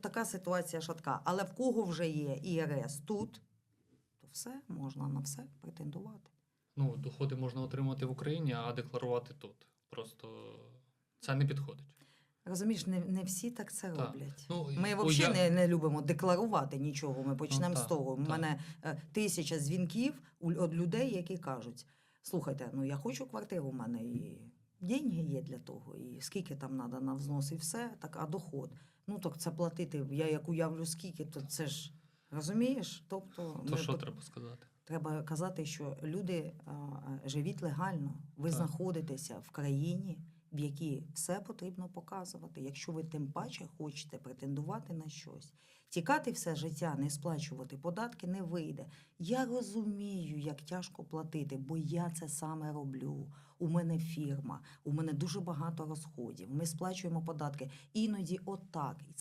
така ситуація шатка. Але в кого вже є ІРС тут, то все, можна на все претендувати. Ну, доходи можна отримати в Україні, а декларувати тут. Просто це не підходить. Розумієш, не, не всі так це Так. роблять. Ну, Ми взагалі я- не, не любимо декларувати нічого. Ми почнемо Ну, з того. У мене е, тисяча дзвінків від людей, які кажуть: слухайте, ну я хочу квартиру, у мене і деньги є для того, і скільки там треба на взнос, і все, так, а доход. Ну так це платити. Я як уявлю, скільки, то це ж розумієш? Тобто, То що треба сказати? Треба казати, що люди а, живіть легально. Ви Так. знаходитеся в країні, в якій все потрібно показувати. Якщо ви тим паче хочете претендувати на щось, тікати все життя, не сплачувати податки не вийде. Я розумію, як тяжко платити, бо я це саме роблю. У мене фірма, у мене дуже багато розходів. Ми сплачуємо податки. Іноді отак.